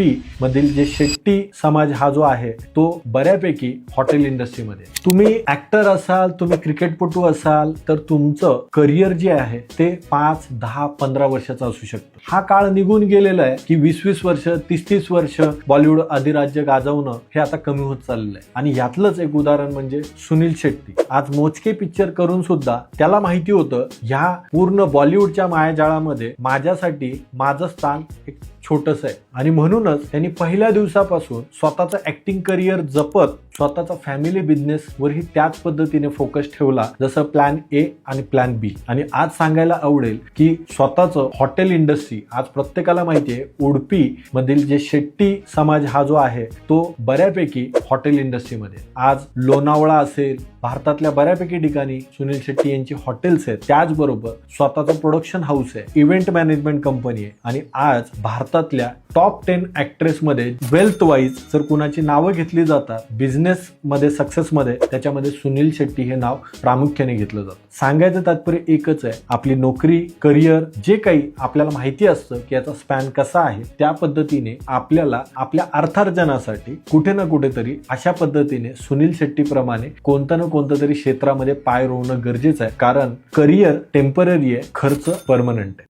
UP मधील जे शेट्टी समाज हा जो आहे तो बऱ्यापैकी हॉटेल इंडस्ट्रीमध्ये तुम्ही ऍक्टर असाल तुम्ही क्रिकेटपटू असाल तर तुमचं करिअर जे आहे ते पाच दहा पंधरा वर्षाचं असू शकतं. हा काळ निघून गेलेला आहे की वीस वीस वर्ष तीस तीस वर्ष बॉलिवूड अधिराज्य गाजवणं हे आता कमी होत चाललेलं आहे आणि यातलंच एक उदाहरण म्हणजे सुनील शेट्टी. आज मोजके पिक्चर करून सुद्धा त्याला माहिती होतं ह्या पूर्ण बॉलिवूडच्या मायाजाळामध्ये माझ्यासाठी माझं स्थान एक छोटस आहे. आणि म्हणूनच त्यांनी पहिल्या दिवसापासून स्वतःचं ऍक्टिंग करिअर जपत स्वतःचा फॅमिली बिझनेस वरही त्याच पद्धतीने फोकस ठेवला जसं प्लॅन ए आणि प्लॅन बी आणि आज सांगायला आवडेल की स्वतःचं हॉटेल इंडस्ट्री आज प्रत्येकाला माहिती आहे उडपी मधील जे शेट्टी समाज हा जो आहे तो बऱ्यापैकी हॉटेल इंडस्ट्रीमध्ये आज लोणावळा असेल भारतातल्या बऱ्यापैकी ठिकाणी सुनील शेट्टी यांची हॉटेल्स आहेत. त्याचबरोबर स्वतःचं प्रोडक्शन हाऊस आहे. इव्हेंट मॅनेजमेंट कंपनी आहे. आणि आज भारतातल्या टॉप टेन ऍक्ट्रेस मध्ये वेल्थ वाईज जर कुणाची नावं घेतली जातात बिझनेस मध्ये सक्सेस मध्ये त्याच्यामध्ये सुनील शेट्टी हे नाव प्रामुख्याने घेतलं जातं. सांगायचं तात्पर्य एकच आहे. आपली नोकरी करिअर जे काही आपल्याला माहिती असतं की याचा स्पॅन कसा आहे त्या पद्धतीने आपल्याला आपल्या अर्थार्जनासाठी कुठे ना कुठेतरी अशा पद्धतीने सुनील शेट्टी प्रमाणे कोणतं ना कोणतं तरी क्षेत्रामध्ये पाय रोवणं गरजेचं आहे. कारण करिअर टेंपररी आहे खर्च परमनंट आहे.